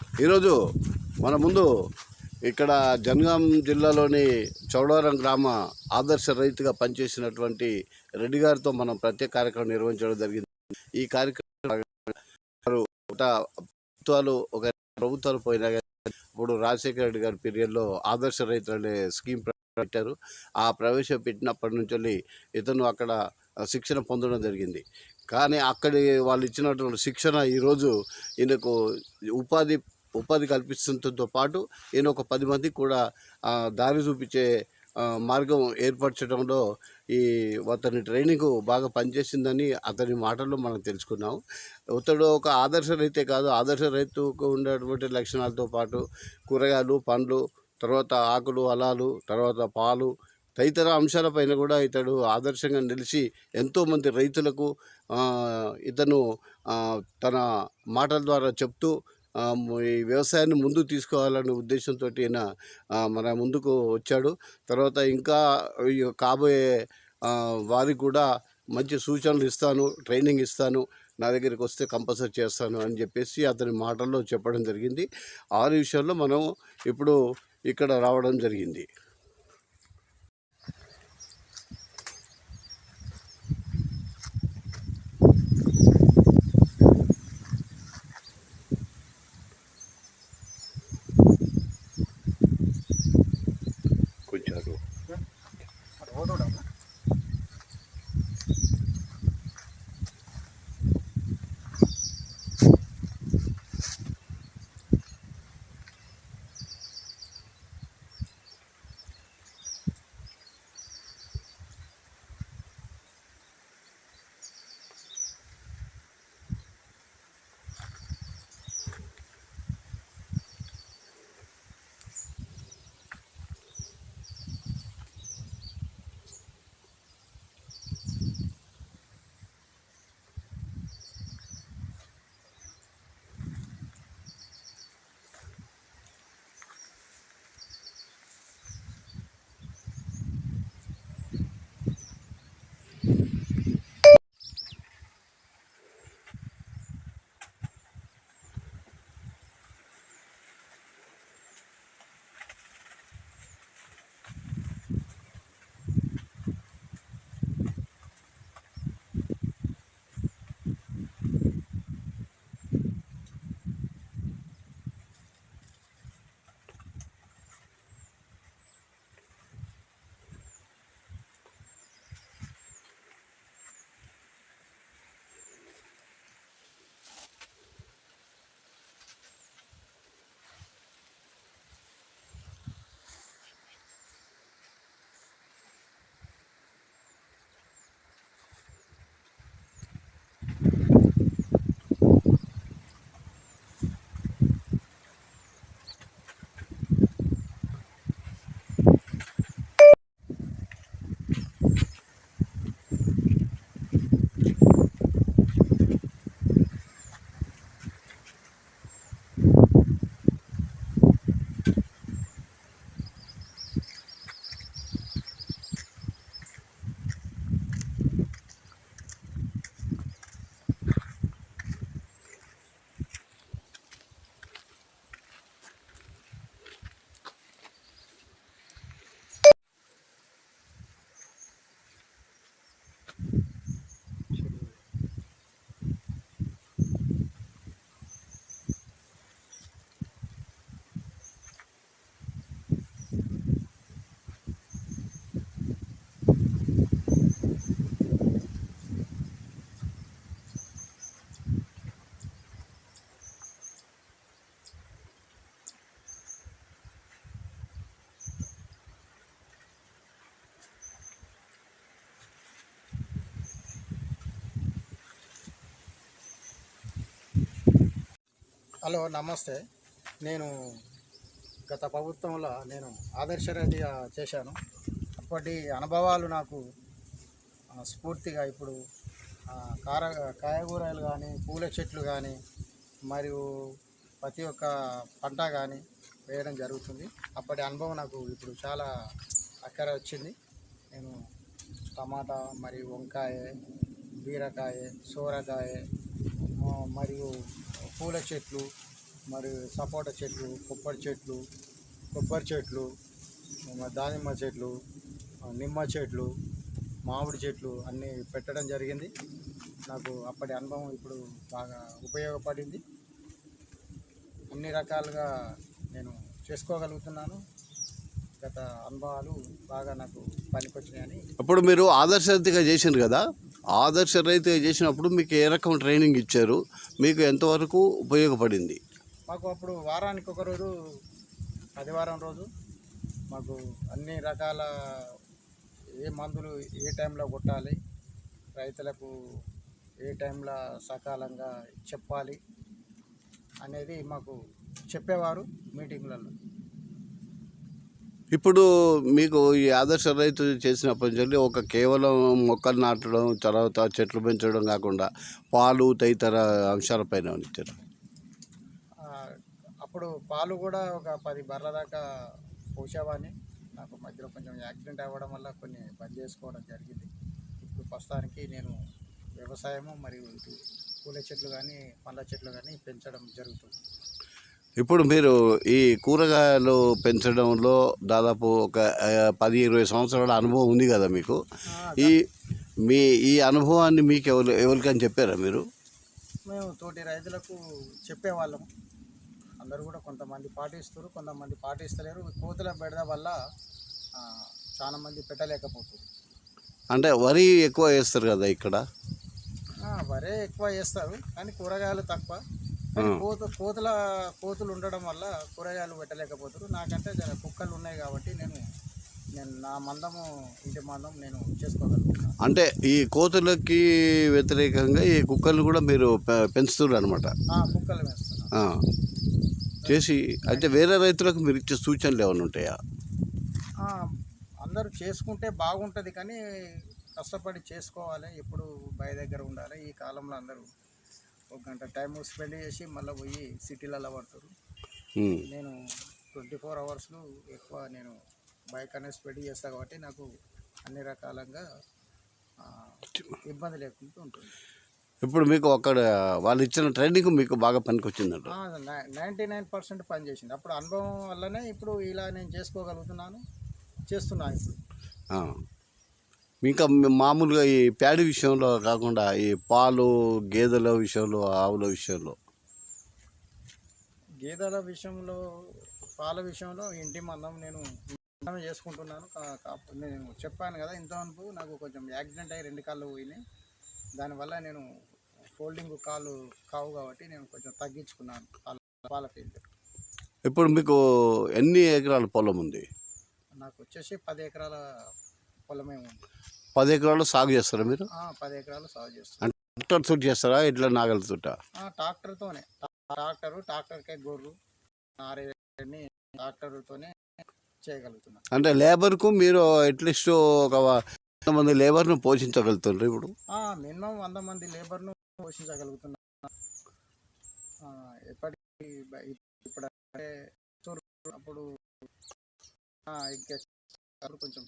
ఈరోజు మన ముందు ఇక్కడ జనగాం జిల్లాలోని చౌడవరం గ్రామ ఆదర్శ రైతుగా పనిచేసినటువంటి రెడ్డి గారితో మనం ప్రత్యేక కార్యక్రమం నిర్వహించడం జరిగింది. ఈ కార్యక్రమం ఒక ప్రభుత్వాలు ఒక ప్రభుత్వాలు పోయినా ఇప్పుడు రాజశేఖర రెడ్డి గారి పీరియడ్లో ఆదర్శ రైతులు అనే స్కీమ్ పెట్టారు. ఆ ప్రవేశపెట్టినప్పటి నుంచి ఇతను అక్కడ శిక్షణ పొందడం జరిగింది. కానీ అక్కడి వాళ్ళు ఇచ్చినటువంటి శిక్షణ ఈరోజు ఈయనకు ఉపాధి ఉపాధి కల్పిస్తుండటంతో పాటు ఈయన ఒక పది మందికి కూడా దారి చూపించే మార్గం ఏర్పరచడంలో ఈ అతని ట్రైనింగ్ బాగా పనిచేసిందని అతని మాటల్లో మనం తెలుసుకున్నాం. అతడు ఒక ఆదర్శ రైతే కాదు ఆదర్శ రైతుకు ఉండేటువంటి లక్షణాలతో పాటు కూరగాయలు పండ్లు తర్వాత ఆకులు అలాలు తర్వాత పాలు తదితర అంశాలపైన కూడా ఇతడు ఆదర్శంగా నిలిచి ఎంతోమంది రైతులకు ఇతను తన మాటల ద్వారా చెప్తూ ఈ వ్యవసాయాన్ని ముందుకు తీసుకోవాలనే ఉద్దేశంతో ఈయన మన ముందుకు వచ్చాడు. తర్వాత ఇంకా కాబోయే వారికి కూడా మంచి సూచనలు ఇస్తాను ట్రైనింగ్ ఇస్తాను నా దగ్గరికి వస్తే కంపల్సరీ చేస్తాను అని చెప్పేసి అతని మాటల్లో చెప్పడం జరిగింది. ఆ విషయంలో మనం ఇప్పుడు ఇక్కడ రావడం జరిగింది. హలో నమస్తే. నేను గత ప్రభుత్వంలో నేను ఆదర్శరీతిగా చేశాను. అప్పటి అనుభవాలు నాకు స్ఫూర్తిగా ఇప్పుడు కార కాయగూరలు కానీ పూల చెట్లు కానీ మరియు ప్రతి ఒక్క పంట కానీ వేయడం జరుగుతుంది. అప్పటి అనుభవం నాకు ఇప్పుడు చాలా అక్కర వచ్చింది. నేను టమాటా మరియు వంకాయ బీరకాయ సోరకాయ మరియు పూల చెట్లు మరియు సపోటా చెట్లు కొబ్బరి చెట్లు కొబ్బరి చెట్లు దానిమ్మ చెట్లు నిమ్మ చెట్లు మామిడి చెట్లు అన్నీ పెట్టడం జరిగింది. నాకు అప్పటి అనుభవం ఇప్పుడు బాగా ఉపయోగపడింది. అన్ని రకాలుగా నేను చేసుకోగలుగుతున్నాను. గత అనుభవాలు బాగా నాకు పనికొచ్చినాయని అప్పుడు మీరు ఆదర్శవంతిగా చేసిండ్రు కదా? ఆదర్శ రైతు చేసినప్పుడు మీకు ఏ రకం ట్రైనింగ్ ఇచ్చారు? మీకు ఎంతవరకు ఉపయోగపడింది? మాకు అప్పుడు వారానికి ఒక రోజు ఆదివారం రోజు మాకు అన్ని రకాల ఏ మందులు ఏ టైంలో కొట్టాలి రైతులకు ఏ టైంలో సకాలంగా చెప్పాలి అనేది మాకు చెప్పేవారు మీటింగ్లలో. ఇప్పుడు మీకు ఈ ఆదర్శ రైతు చేసినప్పటి నుంచి ఒక కేవలం మొక్కలు నాటడం తర్వాత చెట్లు పెంచడం కాకుండా పాలు తదితర అంశాలపైన ఇచ్చారు అప్పుడు పాలు కూడా ఒక పది బర్రెల దాకా పోసేవాడిని. నాకు మధ్యలో కొంచెం యాక్సిడెంట్ అవ్వడం వల్ల కొన్ని బంద్ చేసుకోవడం జరిగింది. ఇప్పుడు ప్రస్తుతానికి నేను వ్యవసాయము మరియు పూల చెట్లు కానీ పండ్ల చెట్లు కానీ పెంచడం జరుగుతుంది. ఇప్పుడు మీరు ఈ కూరగాయలు పెంచడంలో దాదాపు ఒక పది ఇరవై సంవత్సరాల అనుభవం ఉంది కదా మీకు? ఈ మీ ఈ అనుభవాన్ని మీకు ఎవరు ఎవరికని చెప్పారా మీరు? మేము తోటి రైతులకు చెప్పేవాళ్ళం. అందరూ కూడా కొంతమంది పాటిస్తారు కొంతమంది పాటిస్తలేరు. కోతుల బెడద వల్ల చాలా మంది పెట్టలేకపోతున్నారు అంటే వరి ఎక్కువ వేస్తారు కదా ఇక్కడ? వరే ఎక్కువ వేస్తారు కానీ కూరగాయలు తక్కువ. కోత కోతుల కోతులు ఉండడం వల్ల కూరగాయలు పెట్టలేకపోతారు. నాకంటే జర కుక్కలు ఉన్నాయి కాబట్టి నేను నేను నా మందము ఇంటి మందం నేను చేసుకోగలుగుతున్నాను అంటే ఈ కోతులకి వ్యతిరేకంగా ఈ కుక్కలు కూడా మీరు పె- పెంచుతున్నారు అనమాట కుక్కలు వేస్తున్నాను చేసి అయితే వేరే రైతులకు మీరు ఇచ్చే సూచనలు ఏమైనా ఉంటాయా? అందరూ చేసుకుంటే బాగుంటుంది కానీ కష్టపడి చేసుకోవాలి. ఎప్పుడు బయ దగ్గర ఉండాలి. ఈ కాలంలో అందరూ ఒక గంట టైం స్పెండ్ చేసి మళ్ళీ పోయి సిటీలలో పడతారు. నేను ట్వంటీ ఫోర్ అవర్స్లో ఎక్కువ నేను బైక్ అనేది స్పెండ్ చేస్తాను కాబట్టి నాకు అన్ని రకాలంగా ఇబ్బంది లేకుండా ఉంటుంది. ఇప్పుడు మీకు అక్కడ వాళ్ళు ఇచ్చిన ట్రైనింగ్ మీకు బాగా పనికొచ్చిందంట. నైంటీ నైన్ పర్సెంట్ పనిచేసింది అప్పుడు అనుభవం వల్లనే ఇప్పుడు ఇలా నేను చేసుకోగలుగుతున్నాను చేస్తున్నాను ఇప్పుడు. ఇంకా మామూలుగా ఈ ప్యాడీ విషయంలో కాకుండా ఈ పాలు గేదెల విషయంలో ఆవుల విషయంలో? గేదెల విషయంలో పాల విషయంలో ఇంటి మందం నేను చేసుకుంటున్నాను. నేను చెప్పాను కదా ఇంతవరకు నాకు కొంచెం యాక్సిడెంట్ అయ్యి రెండు కాళ్ళు పోయినాయి. దానివల్ల నేను ఫోల్డింగ్ కాళ్ళు కావు కాబట్టి నేను కొంచెం తగ్గించుకున్నాను పాల పాల ఫీల్డ్ ఇప్పుడు మీకు ఎన్ని ఎకరాల పొలం ఉంది? నాకు వచ్చేసి పది ఎకరాల పొలమే ఉంది. పది ఎకరాలు సాగు చేస్తారా మీరు? పది ఎకరాలు సాగు చేస్తాను ట్రాక్టర్ తోటి చేస్తారా? ఇట్లా నాగలతోట ఆ, ట్రాక్టర్తోనే ట్రాక్టరు ట్రాక్టర్కే గొర్రు ఆరేని ట్రాక్టర్తోనే చేయగలుగుతున్నాను అంటే లేబర్కు మీరు అట్లీస్ట్ ఒక వంద మంది లేబర్ను పోషించగలుగుతుండ్రు ఇప్పుడు? మినిమం వంద మంది లేబర్ను పోషించగలుగుతున్నా. ఆ, ఎప్పటికీ ఇప్పుడు అంటే అప్పుడు ఇంకా కొంచెం